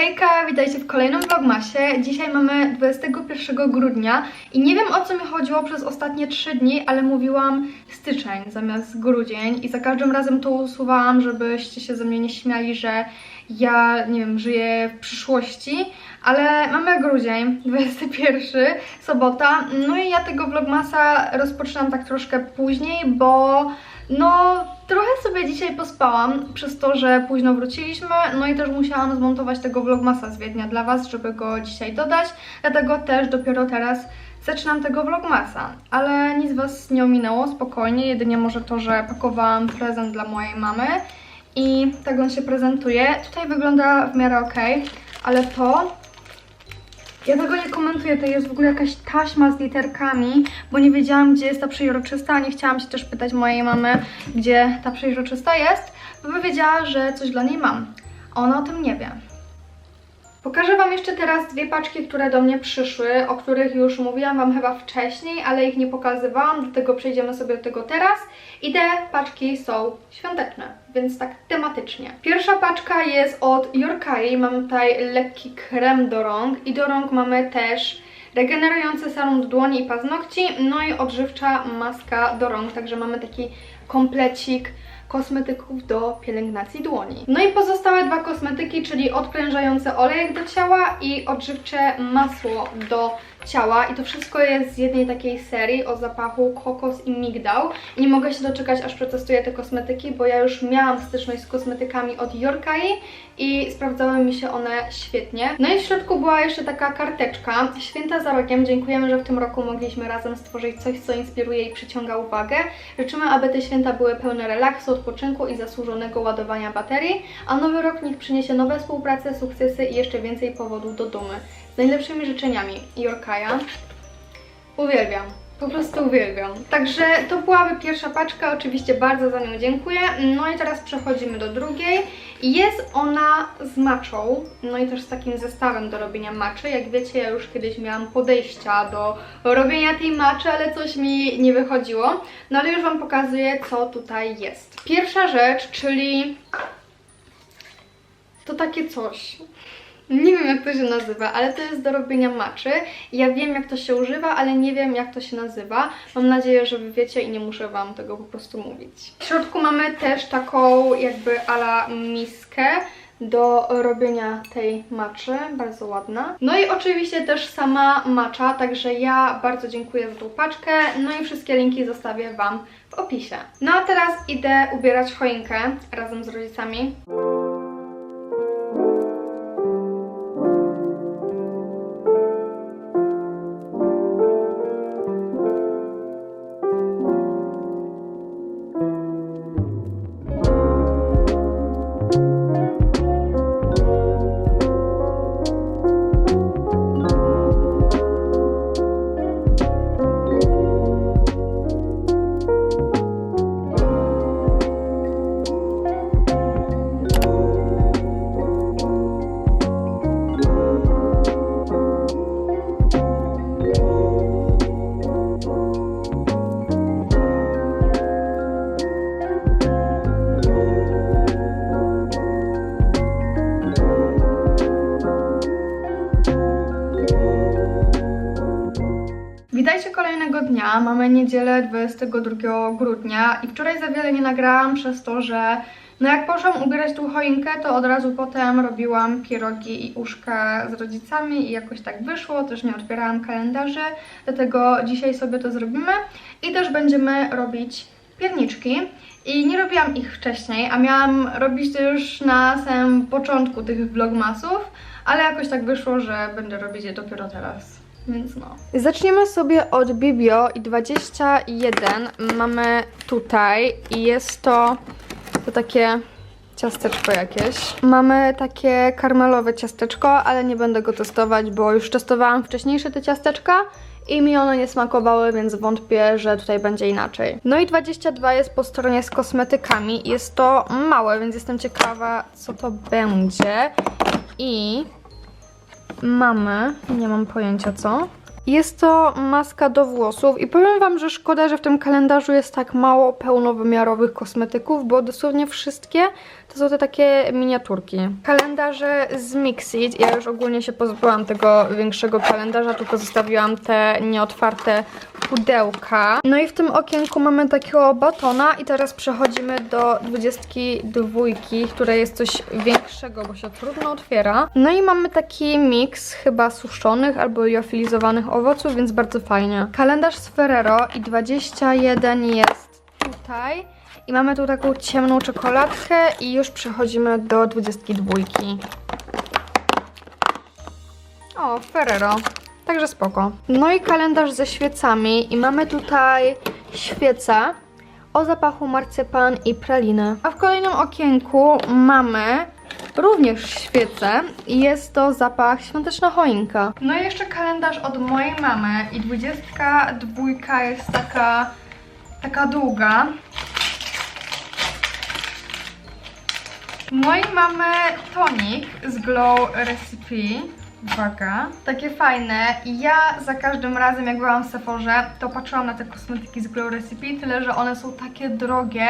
Hejka, witajcie w kolejnym vlogmasie. Dzisiaj mamy 21 grudnia i nie wiem o co mi chodziło przez ostatnie 3 dni, ale mówiłam styczeń zamiast grudzień i za każdym razem to usuwałam, żebyście się ze mnie nie śmiali, że ja, nie wiem, żyję w przyszłości, ale mamy grudzień, 21, sobota, no i ja tego vlogmasa rozpoczynam tak troszkę później, bo no, trochę sobie dzisiaj pospałam przez to, że późno wróciliśmy, no i też musiałam zmontować tego vlogmasa z Wiednia dla Was, żeby go dzisiaj dodać, dlatego też dopiero teraz zaczynam tego vlogmasa, ale nic Was nie ominęło, spokojnie, jedynie może to, że pakowałam prezent dla mojej mamy i tak on się prezentuje. Tutaj wygląda w miarę ok, ale to ja tego nie komentuję, to jest w ogóle jakaś taśma z literkami, bo nie wiedziałam, gdzie jest ta przejrzysta, nie chciałam się też pytać mojej mamy, gdzie ta przejrzysta jest, bo powiedziała, że coś dla niej mam. Ona o tym nie wie. Pokażę Wam jeszcze teraz dwie paczki, które do mnie przyszły, o których już mówiłam Wam chyba wcześniej, ale ich nie pokazywałam, dlatego przejdziemy sobie do tego teraz. I te paczki są świąteczne, więc tak tematycznie. Pierwsza paczka jest od Yorkai, mamy tutaj lekki krem do rąk i do rąk mamy też regenerujący serum do dłoni i paznokci, no i odżywcza maska do rąk, także mamy taki komplecik kosmetyków do pielęgnacji dłoni. No i pozostałe dwa kosmetyki, czyli odprężający olejek do ciała i odżywcze masło do ciała i to wszystko jest z jednej takiej serii o zapachu kokos i migdał. I nie mogę się doczekać, aż przetestuję te kosmetyki, bo ja już miałam styczność z kosmetykami od Yorkai i sprawdzały mi się one świetnie. No i w środku była jeszcze taka karteczka. Święta za rogiem. Dziękujemy, że w tym roku mogliśmy razem stworzyć coś, co inspiruje i przyciąga uwagę. Życzymy, aby te święta były pełne relaksu, odpoczynku i zasłużonego ładowania baterii, a nowy rok niech przyniesie nowe współprace, sukcesy i jeszcze więcej powodów do dumy. Z najlepszymi życzeniami, Jorkaja. Uwielbiam. Po prostu uwielbiam. Także to byłaby pierwsza paczka, oczywiście bardzo za nią dziękuję. No i teraz przechodzimy do drugiej. Jest ona z maczą, no i też z takim zestawem do robienia maczy. Jak wiecie, ja już kiedyś miałam podejścia do robienia tej maczy, ale coś mi nie wychodziło. No ale już Wam pokazuję, co tutaj jest. Pierwsza rzecz, czyli to takie coś. Nie wiem jak to się nazywa, ale to jest do robienia maczy. Ja wiem jak to się używa, ale nie wiem jak to się nazywa. Mam nadzieję, że wy wiecie i nie muszę wam tego po prostu mówić. W środku mamy też taką jakby ala miskę do robienia tej maczy, bardzo ładna. No i oczywiście też sama macza, także ja bardzo dziękuję za tą paczkę, no i wszystkie linki zostawię Wam w opisie. No a teraz idę ubierać choinkę razem z rodzicami. Mamy niedzielę 22 grudnia i wczoraj za wiele nie nagrałam przez to, że no jak poszłam ubierać tą choinkę, to od razu potem robiłam pierogi i uszka z rodzicami i jakoś tak wyszło, też nie otwierałam kalendarzy, dlatego dzisiaj sobie to zrobimy i też będziemy robić pierniczki. I nie robiłam ich wcześniej, a miałam robić to już na samym początku tych vlogmasów, ale jakoś tak wyszło, że będę robić je dopiero teraz. Więc no. Zaczniemy sobie od Bibio i 21 mamy tutaj i jest to, to takie ciasteczko jakieś. Mamy takie karmelowe ciasteczko, ale nie będę go testować, bo już testowałam wcześniejsze te ciasteczka i mi one nie smakowały, więc wątpię, że tutaj będzie inaczej. No i 22 jest po stronie z kosmetykami. Jest to małe, więc jestem ciekawa, co to będzie. I mamy, nie mam pojęcia co. Jest to maska do włosów i powiem Wam, że szkoda, że w tym kalendarzu jest tak mało pełnowymiarowych kosmetyków, bo dosłownie wszystkie to są te takie miniaturki. Kalendarze z Mixit. Ja już ogólnie się pozbyłam tego większego kalendarza, tylko zostawiłam te nieotwarte pudełka. No i w tym okienku mamy takiego batona i teraz przechodzimy do 22, która jest coś większego, bo się trudno otwiera. No i mamy taki miks chyba suszonych albo liofilizowanych owoców, więc bardzo fajnie. Kalendarz z Ferrero i 21 jest tutaj. I mamy tu taką ciemną czekoladkę i już przechodzimy do 22. O, Ferrero. Także spoko. No i kalendarz ze świecami i mamy tutaj świecę o zapachu marcepan i praliny. A w kolejnym okienku mamy również świecę i jest to zapach świąteczna choinka. No i jeszcze kalendarz od mojej mamy i 22 jest taka taka długa. I mamy tonik z Glow Recipe. Uwaga. Takie fajne. Ja za każdym razem, jak byłam w Sephorze, to patrzyłam na te kosmetyki z Glow Recipe, tyle że one są takie drogie.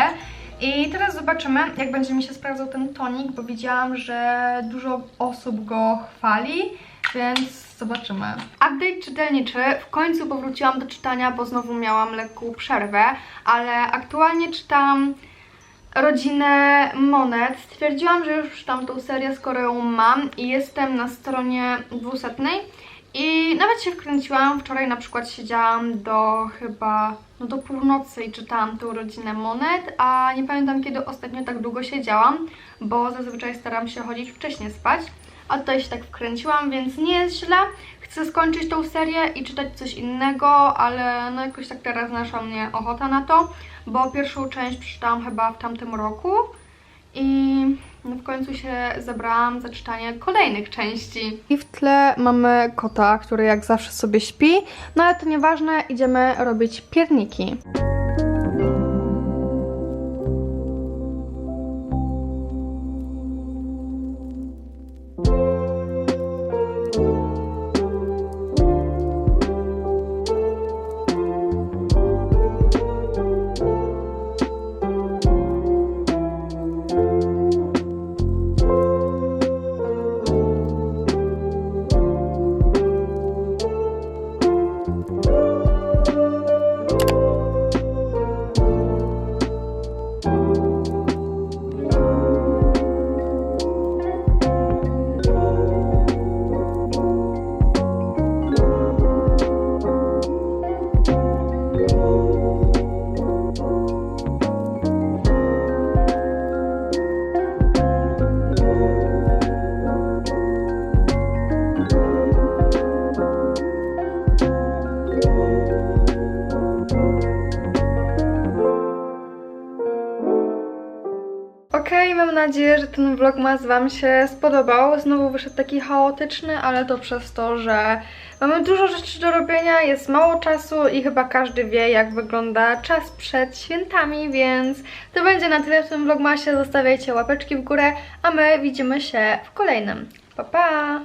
I teraz zobaczymy, jak będzie mi się sprawdzał ten tonik, bo widziałam, że dużo osób go chwali, więc zobaczymy. Update czytelniczy. W końcu powróciłam do czytania, bo znowu miałam lekką przerwę, ale aktualnie czytam rodzinę Monet. Stwierdziłam, że już czytam tą serię, skoro ją mam i jestem na stronie 200 i nawet się wkręciłam. Wczoraj na przykład siedziałam do chyba no do północy i czytałam tą rodzinę Monet, a nie pamiętam kiedy ostatnio tak długo siedziałam, bo zazwyczaj staram się chodzić wcześniej spać. A tutaj się tak wkręciłam, więc nie jest źle. Chcę skończyć tą serię i czytać coś innego, ale no jakoś tak teraz naszła mnie ochota na to, bo pierwszą część przeczytałam chyba w tamtym roku i no w końcu się zebrałam za czytanie kolejnych części. I w tle mamy kota, który jak zawsze sobie śpi, no ale to nieważne, idziemy robić pierniki. Nadzieję, że ten vlogmas Wam się spodobał. Znowu wyszedł taki chaotyczny, ale to przez to, że mamy dużo rzeczy do robienia, jest mało czasu i chyba każdy wie, jak wygląda czas przed świętami, więc to będzie na tyle w tym vlogmasie. Zostawiajcie łapeczki w górę, a my widzimy się w kolejnym. Pa, pa!